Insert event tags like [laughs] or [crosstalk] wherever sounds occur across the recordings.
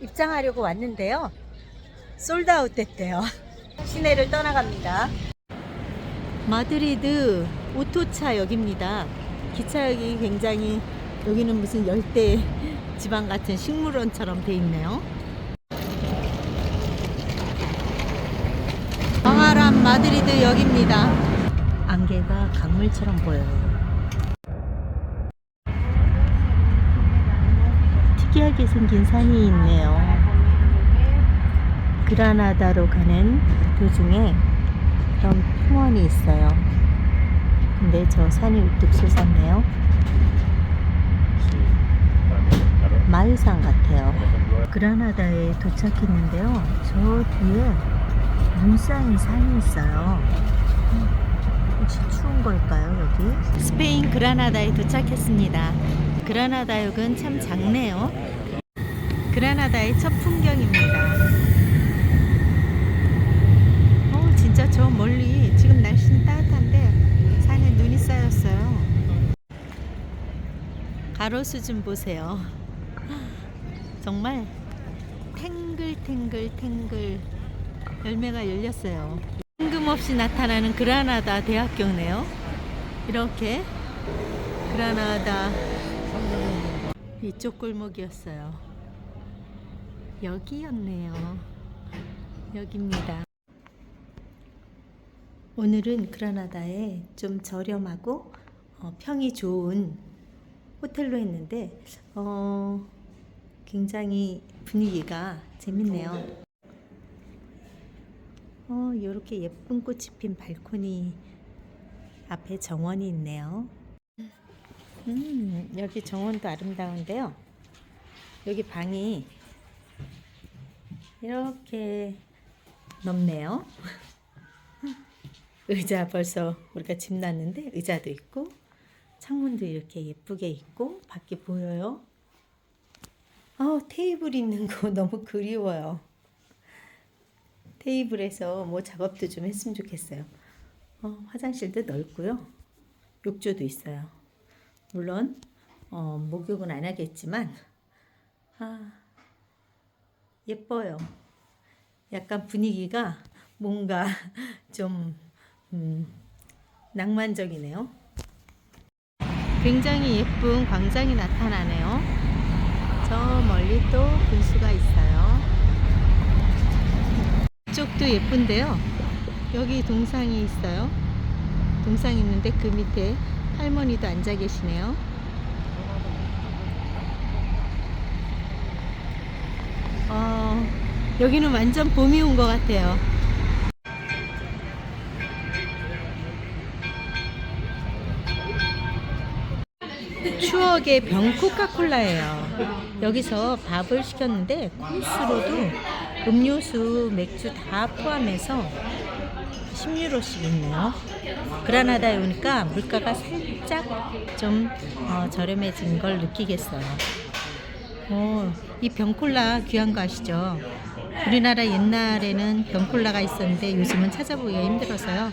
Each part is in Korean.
입장하려고 왔는데요. 솔드아웃 됐대요. 시내를 떠나갑니다. 마드리드 오토차역입니다. 기차역이 굉장히 여기는 무슨 열대 지방 같은 식물원처럼 돼 있네요. 광활한 마드리드 역입니다. 안개가 강물처럼 보여요. 특이하게 생긴 산이 있네요. 그라나다로 가는 도중에 그런 평원이 있어요. 근데 저 산이 우뚝 솟았네요. 마을산 같아요. 그라나다에 도착했는데요. 저 뒤에 눈 쌓인 산이 있어요. 혹시 추운 걸까요, 여기? 스페인 그라나다에 도착했습니다. 그라나다역은 참 작네요. 그라나다의 첫 풍경입니다. 어, 진짜 저 멀리 지금 날씨는 따뜻한데 산에 눈이 쌓였어요. 가로수 좀 보세요. 정말 탱글탱글 탱글 열매가 열렸어요. 뜬금없이 나타나는 그라나다 대학교네요. 이렇게 그라나다 이쪽 골목이었어요. 여기였네요. 여기입니다. 오늘은 그라나다에 좀 저렴하고 어, 평이 좋은 호텔로 했는데 어, 굉장히 분위기가 재밌네요. 어, 이렇게 예쁜 꽃이 핀 발코니 앞에 정원이 있네요. 음, 여기 정원도 아름다운데요. 여기 방이 이렇게 넓네요. [laughs] 의자 벌써 우리가 집 났는데 의자도 있고 창문도 이렇게 예쁘게 있고 밖이 보여요. 아, 테이블 있는 거 [laughs] 너무 그리워요. 테이블에서 뭐 작업도 좀 했으면 좋겠어요. 어, 화장실도 넓고요. 욕조도 있어요. 물론 어, 목욕은 안 하겠지만 아, 예뻐요. 약간 분위기가 뭔가 [laughs] 좀 음, 낭만적이네요. 굉장히 예쁜 광장이 나타나네요. 저 멀리 또 분수가 있어요. 이쪽도 예쁜데요. 여기 동상이 있어요. 동상 있는데 그 밑에 할머니도 앉아 계시네요. 어, 여기는 완전 봄이 온 것 같아요. 추억의 병 코카콜라예요. 여기서 밥을 시켰는데 코스로도 음료수, 맥주 다 포함해서 10유로씩 있네요. 그라나다에 오니까 물가가 살짝 좀 어, 저렴해진 걸 느끼겠어요. 어, 이 병콜라 귀한 거 아시죠? 우리나라 옛날에는 병콜라가 있었는데 요즘은 찾아보기가 힘들어서요.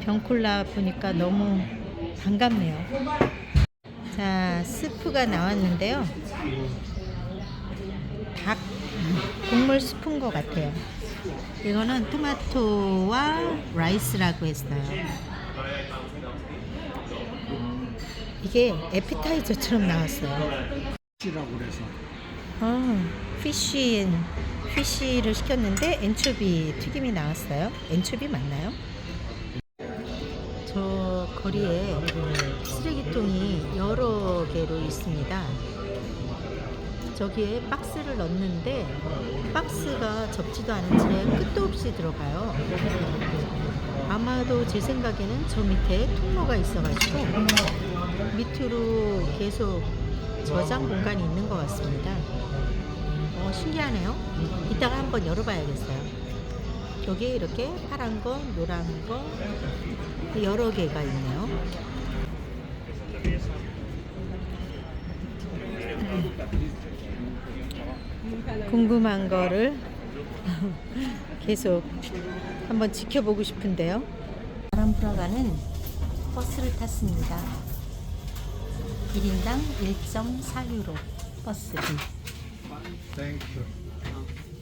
병콜라 보니까 너무 반갑네요. 자, 스프가 나왔는데요. 닭 국물 스프인 것 같아요. 이거는 토마토와 라이스라고 했어요. 이게 에피타이저처럼 나왔어요. 라고 그래서 아, 피쉬, 피쉬를 시켰는데 엔초비 튀김이 나왔어요. 엔초비 맞나요? 저 거리에 쓰레기통이 여러 개로 있습니다. 저기에 박스를 넣는데 박스가 접지도 않은 채 끝도 없이 들어가요. 아마도 제 생각에는 저 밑에 통로가 있어가지고 밑으로 계속 저장 공간이 있는 것 같습니다. 어, 신기하네요. 이따가 한번 열어봐야겠어요. 여기에 이렇게 파란 거, 노란 거 여러 개가 있네요. 궁금한 거를 [laughs] 계속 한번 지켜보고 싶은데요. 바람 불어가는 버스를 탔습니다. 1인당 1.4유로 버스비.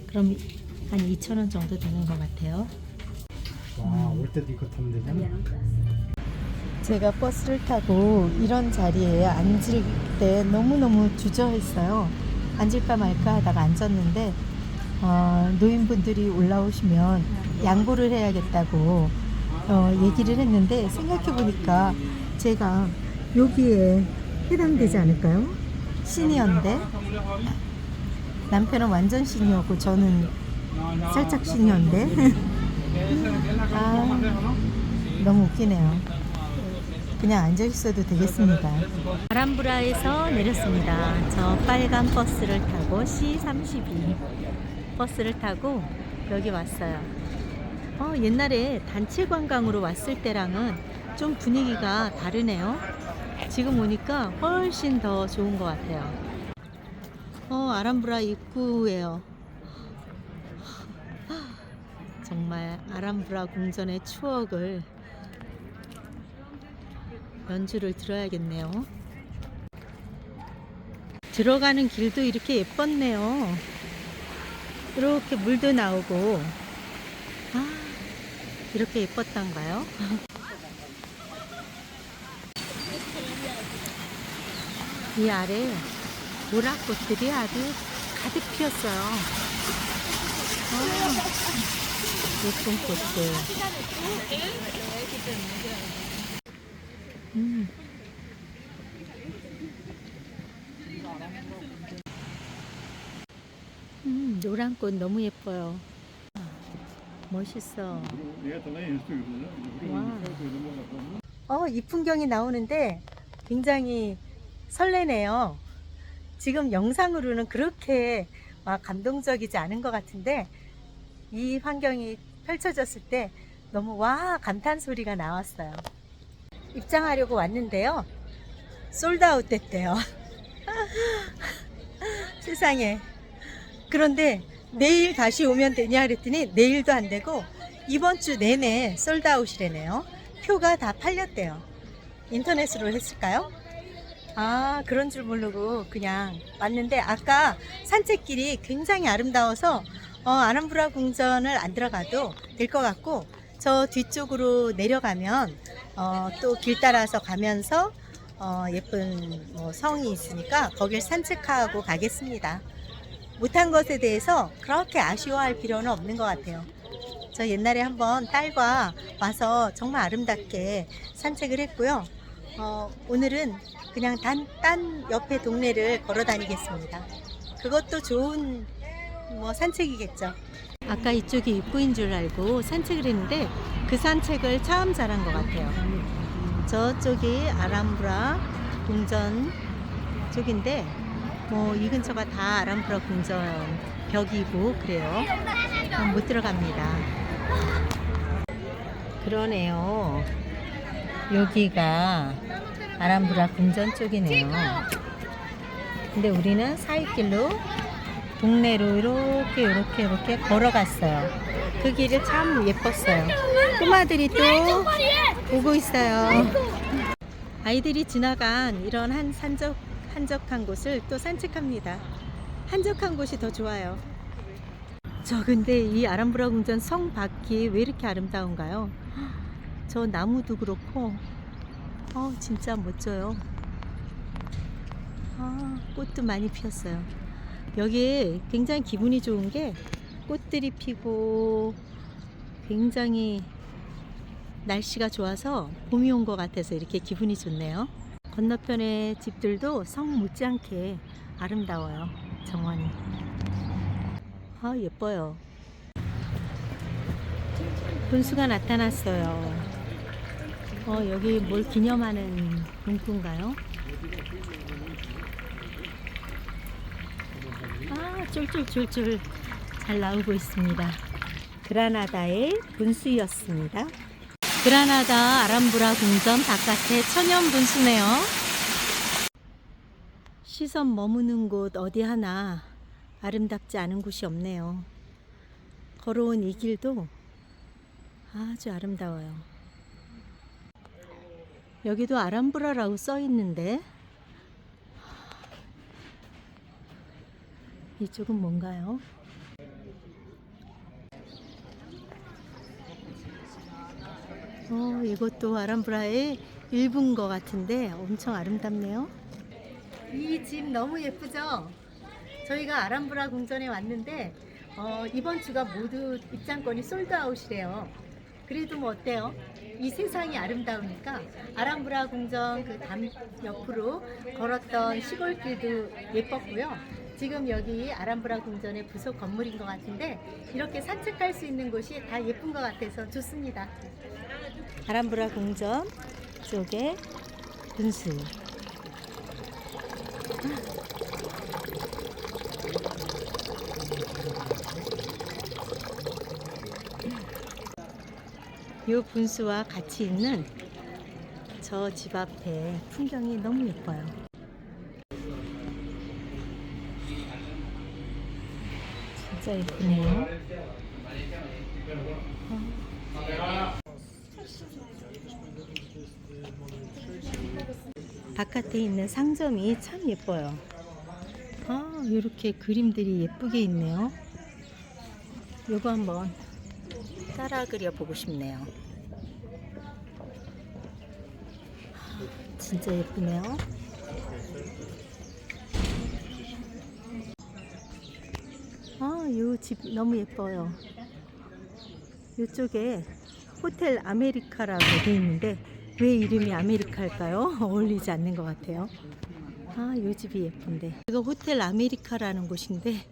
그럼 한 2,000원 정도 되는 것 같아요. 와, 올 때도 이거 타면 되잖아. 제가 버스를 타고 이런 자리에 앉을 때 너무너무 주저했어요. 앉을까 말까 하다가 앉았는데 어, 노인분들이 올라오시면 양보를 해야겠다고 어, 얘기를 했는데 생각해 보니까 제가 여기에 해당되지 않을까요? 시니어인데 남편은 완전 시니어고 저는 살짝 시니어인데 [laughs] 아 너무 웃기네요. 그냥 앉아 있어도 되겠습니다. 바람브라에서 내렸습니다. 저 빨간 버스를 타고 C32 버스를 타고 여기 왔어요. 어, 옛날에 단체 관광으로 왔을 때랑은 좀 분위기가 다르네요. 지금 오니까 훨씬 더 좋은 것 같아요. 어, 아람브라 입구예요. 정말 아람브라 궁전의 추억을 연주를 들어야겠네요. 들어가는 길도 이렇게 예뻤네요. 이렇게 물도 나오고, 아, 이렇게 예뻤던가요? [laughs] 이 아래 모락꽃들이 아주 가득 피었어요. 아, 예쁜 꽃들. 음. 음, 노란 꽃 너무 예뻐요. 아, 멋있어. 어, 이 풍경이 나오는데 굉장히 설레네요. 지금 영상으로는 그렇게 막 감동적이지 않은 것 같은데 이 환경이 펼쳐졌을 때 너무 와 감탄 소리가 나왔어요. 입장하려고 왔는데요. 솔드아웃 됐대요. [laughs] 세상에. 그런데 내일 다시 오면 되냐 그랬더니 내일도 안 되고 이번 주 내내 솔드아웃이래네요. 표가 다 팔렸대요. 인터넷으로 했을까요? 아, 그런 줄 모르고 그냥 왔는데 아까 산책길이 굉장히 아름다워서 어, 아람브라 궁전을 안 들어가도 될 것 같고 저 뒤쪽으로 내려가면 어, 또 길 따라서 가면서 어, 예쁜 뭐 성이 있으니까 거길 산책하고 가겠습니다. 못한 것에 대해서 그렇게 아쉬워할 필요는 없는 것 같아요. 저 옛날에 한번 딸과 와서 정말 아름답게 산책을 했고요. 어, 오늘은 그냥 단, 딴 옆에 동네를 걸어 다니겠습니다. 그것도 좋은 뭐 산책이겠죠. 아까 이쪽이 입구인 줄 알고 산책을 했는데 그 산책을 참 잘한 것 같아요. 저쪽이 아람브라 궁전 쪽인데 뭐 이 근처가 다 아람브라 궁전 벽이고 그래요. 못 들어갑니다. 그러네요. 여기가 아람브라 궁전 쪽이네요. 근데 우리는 사이길로 동네로 이렇게 이렇게 이렇게 걸어갔어요. 그 길이 참 예뻤어요. 꼬마들이 또 오고 있어요. 아이들이 지나간 이런 한 산적 한적한 곳을 또 산책합니다. 한적한 곳이 더 좋아요. 저 근데 이 아람브라 궁전 성 밖이 왜 이렇게 아름다운가요? 저 나무도 그렇고, 어 진짜 멋져요. 아 꽃도 많이 피었어요. 여기 굉장히 기분이 좋은 게 꽃들이 피고 굉장히 날씨가 좋아서 봄이 온 것 같아서 이렇게 기분이 좋네요. 건너편의 집들도 성 못지않게 아름다워요. 정원이. 아, 예뻐요. 분수가 나타났어요. 어, 여기 뭘 기념하는 문구인가요? 아, 쫄쫄쫄쫄 잘 나오고 있습니다. 그라나다의 분수였습니다. 그라나다 아람브라 궁전 바깥에 천연 분수네요. 시선 머무는 곳 어디 하나 아름답지 않은 곳이 없네요. 걸어온 이 길도 아주 아름다워요. 여기도 아람브라라고 써 있는데 이쪽은 뭔가요? 어, 이것도 아람브라의 일부인 것 같은데 엄청 아름답네요. 이 집 너무 예쁘죠? 저희가 아람브라 궁전에 왔는데 어, 이번 주가 모두 입장권이 솔드아웃이래요. 그래도 뭐 어때요? 이 세상이 아름다우니까 아람브라 궁전 그 담 옆으로 걸었던 시골길도 예뻤고요. 지금 여기 아람브라 궁전의 부속 건물인 것 같은데 이렇게 산책할 수 있는 곳이 다 예쁜 것 같아서 좋습니다. 아람브라 궁전 쪽에 분수. 이 분수와 같이 있는 저 집 앞에 풍경이 너무 예뻐요. 진짜 예쁘네요. 바깥에 있는 상점이 참 예뻐요. 아, 이렇게 그림들이 예쁘게 있네요. 요거 한번 따라 그려 보고 싶네요. 진짜 예쁘네요. 아, 요집 너무 예뻐요. 이쪽에 호텔 아메리카라고 돼 있는데 왜 이름이 아메리카 일까요? [laughs] 어울리지 않는 것 같아요. 아, 요 집이 예쁜데. 이거 호텔 아메리카라는 곳인데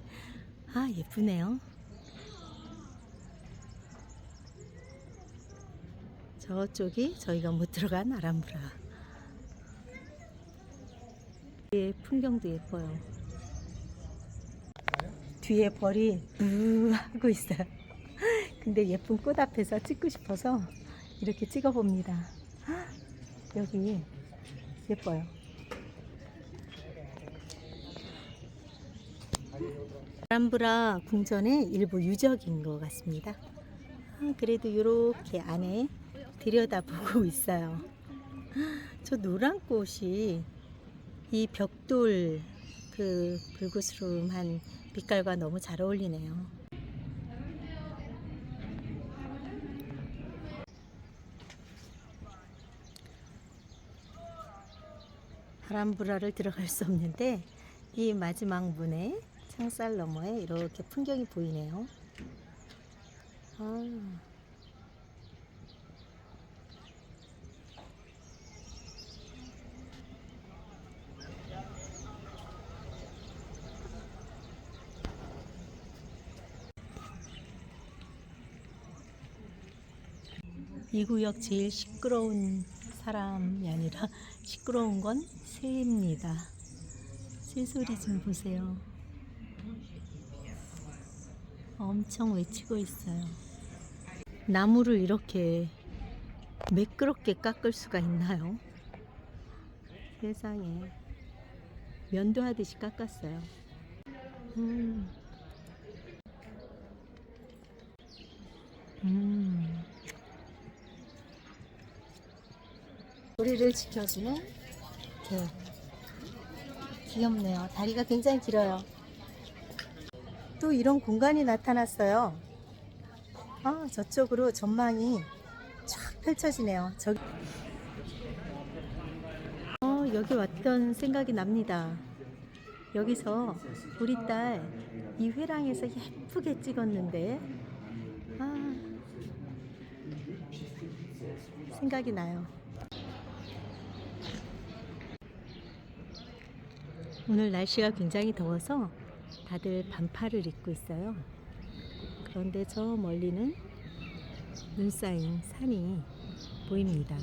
아, 예쁘네요. 저쪽이 저희가 못 들어간 아람브라. 뒤에 풍경도 예뻐요. 뒤에 벌이 무 하고 있어요. [laughs] 근데 예쁜 꽃 앞에서 찍고 싶어서 이렇게 찍어 봅니다. 여기 예뻐요. 아람브라 궁전의 일부 유적인 것 같습니다. 아, 그래도 이렇게 안에 들여다보고 [laughs] 있어요. 저 노란 꽃이 이 벽돌 그 불구스름한 빛깔과 너무 잘 어울리네요. 바람브라를 들어갈 수 없는데 이 마지막 문에 창살 너머에 이렇게 풍경이 보이네요. 아. 이 구역 제일 시끄러운 사람이 아니라 [laughs] 시끄러운 건 새입니다. 새 소리 좀 보세요. 엄청 외치고 있어요. 나무를 이렇게 매끄럽게 깎을 수가 있나요? 세상에 면도하듯이 깎았어요. 음. 음. 우리를 지켜주는 개. 귀엽네요. 다리가 굉장히 길어요. 또 이런 공간이 나타났어요. 아, 저쪽으로 전망이 쫙 펼쳐지네요. 저기. 어, 여기 왔던 생각이 납니다. 여기서 우리 딸 이 회랑에서 예쁘게 찍었는데, 아, 생각이 나요. 오늘 날씨가 굉장히 더워서 다들 반팔을 입고 있어요. 그런데 저 멀리는 눈 쌓인 산이 보입니다.